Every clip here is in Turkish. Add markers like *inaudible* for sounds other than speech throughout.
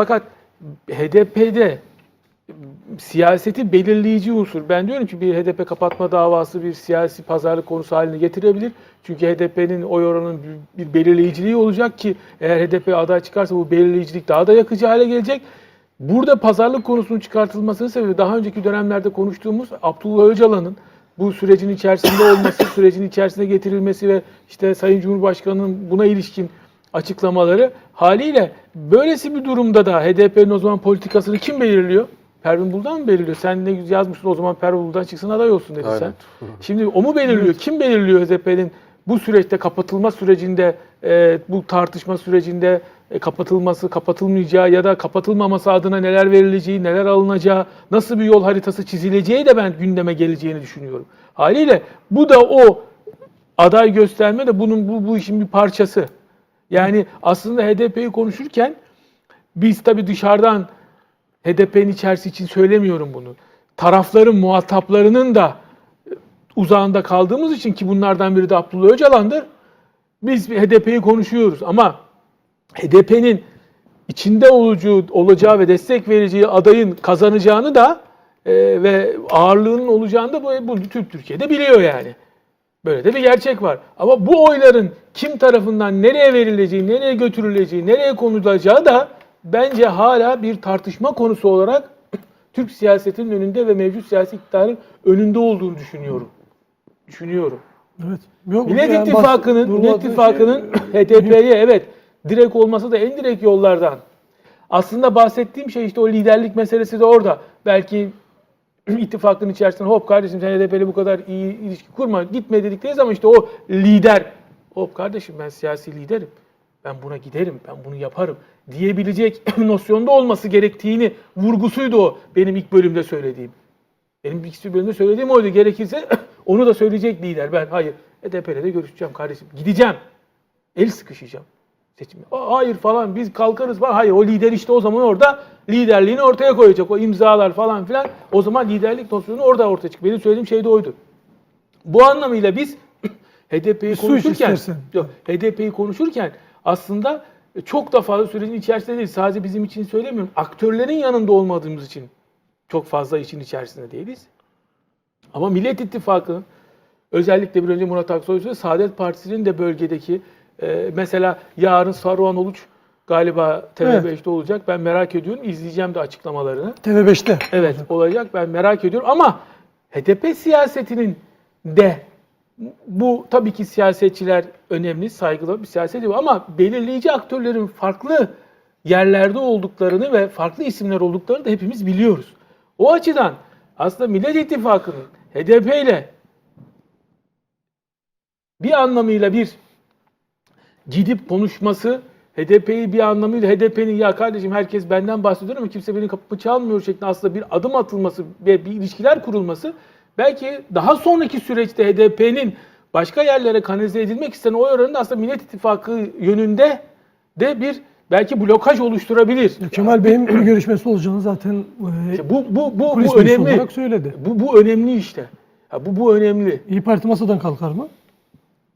Fakat HDP'de siyaseti belirleyici unsur. Ben diyorum ki bir HDP kapatma davası bir siyasi pazarlık konusu haline getirebilir. Çünkü HDP'nin oy oranının bir, belirleyiciliği olacak ki eğer HDP aday çıkarsa bu belirleyicilik daha da yakıcı hale gelecek. Burada pazarlık konusunun çıkartılmasının sebebi daha önceki dönemlerde konuştuğumuz Abdullah Öcalan'ın bu sürecin içerisinde olması, sürecin içerisine getirilmesi ve işte Sayın Cumhurbaşkanı'nın buna ilişkin açıklamaları haliyle böylesi bir durumda da HDP'nin o zaman politikasını kim belirliyor? Pervin Buldan mı belirliyor? Sen ne yazmışsın o zaman Pervin Buldan çıksın aday olsun dedi Aynen. sen. *laughs* Şimdi o mu belirliyor? Kim belirliyor HDP'nin bu süreçte kapatılma sürecinde, e, bu tartışma sürecinde e, kapatılması, kapatılmayacağı ya da kapatılmaması adına neler verileceği, neler alınacağı, nasıl bir yol haritası çizileceği de ben gündeme geleceğini düşünüyorum. Haliyle bu da o aday gösterme de bunun bu, bu işin bir parçası. Yani aslında HDP'yi konuşurken biz tabii dışarıdan HDP'nin içerisi için söylemiyorum bunu. Tarafların muhataplarının da e, uzağında kaldığımız için ki bunlardan biri de Abdullah Öcalan'dır. Biz HDP'yi konuşuyoruz ama HDP'nin içinde olacağı, olacağı ve destek vereceği adayın kazanacağını da e, ve ağırlığının olacağını da bu, bu bütün Türkiye'de biliyor yani. Böyle de bir gerçek var. Ama bu oyların kim tarafından nereye verileceği, nereye götürüleceği, nereye konulacağı da bence hala bir tartışma konusu olarak *clears throat* Türk siyasetinin önünde ve mevcut siyasi iktidarın önünde olduğunu düşünüyorum. Düşünüyorum. Evet. Yok, Millet yani İttifakı'nın, Millet vurmadığı İttifakı'nın şey- *clears throat* HDP'ye evet direkt olması da en direkt yollardan. Aslında bahsettiğim şey işte o liderlik meselesi de orada. Belki *clears throat* ittifakın içerisinde hop kardeşim sen HDP'yle bu kadar iyi ilişki kurma gitme dedikleri zaman işte o lider hop kardeşim ben siyasi liderim. Ben buna giderim, ben bunu yaparım diyebilecek *clears throat* nosyonda olması gerektiğini vurgusuydu o benim ilk bölümde söylediğim. Benim ilk bölümde söylediğim oydu. Gerekirse *clears throat* onu da söyleyecek lider. Ben hayır HDP'yle de görüşeceğim kardeşim. Gideceğim. El sıkışacağım. Seçim. Hayır falan biz kalkarız falan. Hayır o lider işte o zaman orada liderliğini ortaya koyacak. O imzalar falan filan. O zaman liderlik nosyonu orada ortaya çıkıyor. Benim söylediğim şey de oydu. Bu anlamıyla biz *clears throat* HDP'yi konuşurken yok HDP'yi konuşurken aslında çok da fazla sürecin içerisinde değil. Sadece bizim için söylemiyorum. Aktörlerin yanında olmadığımız için çok fazla işin içerisinde değiliz. Ama Millet İttifakı'nın özellikle bir önce Murat Aksoy söyledi, Saadet Partisi'nin de bölgedeki e, mesela yarın Saruhan Oluç galiba TV5'te olacak. Ben merak ediyorum. İzleyeceğim de açıklamalarını. TV5'te. Evet olacak. Ben merak ediyorum ama HDP siyasetinin de bu tabii ki siyasetçiler önemli, saygılı bir siyaset var ama belirleyici aktörlerin farklı yerlerde olduklarını ve farklı isimler olduklarını da hepimiz biliyoruz. O açıdan aslında Millet İttifakı'nın HDP ile bir anlamıyla bir gidip konuşması HDP'yi bir anlamıyla HDP'nin ya kardeşim herkes benden bahsediyor ama kimse benim kapımı çalmıyor şeklinde aslında bir adım atılması ve bir ilişkiler kurulması belki daha sonraki süreçte HDP'nin başka yerlere kanalize edilmek istenen oy oranında aslında Millet İttifakı yönünde de bir belki blokaj oluşturabilir. Kemal Bey'in bir görüşmesi olacağını zaten e, İşte bu bu bu, bu önemli. söyledi. Bu bu önemli işte. Ya bu bu önemli. İyi Parti masadan kalkar mı?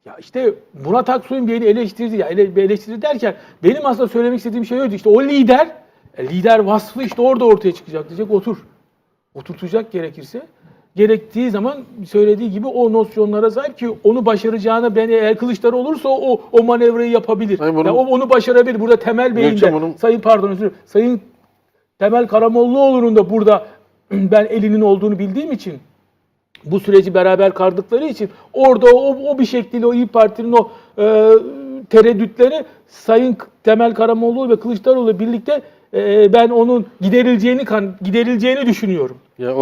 Ya işte Murat Aksoy'un beni eleştirdi ya ele, eleştirdi derken benim aslında söylemek istediğim şey oydu. İşte o lider, e, lider vasfı işte orada ortaya çıkacak diyecek otur. Oturtacak gerekirse. Gerektiği zaman söylediği gibi o nosyonlara sahip ki onu başaracağına ben eğer Kılıçdaroğlu olursa o o manevrayı yapabilir. Hayır, bunu- Ya o onu başarabilir. Burada Temel Bey'in de, onun- Sayın pardon özür. Sayın Temel Karamollaoğlu'nun da burada *clears throat* ben elinin olduğunu bildiğim için bu süreci beraber kardıkları için orada o, o bir şekilde o İyi Parti'nin o e, tereddütleri Sayın Temel Karamollaoğlu ve Kılıçdaroğlu birlikte e, ben onun giderileceğini giderileceğini düşünüyorum. Ya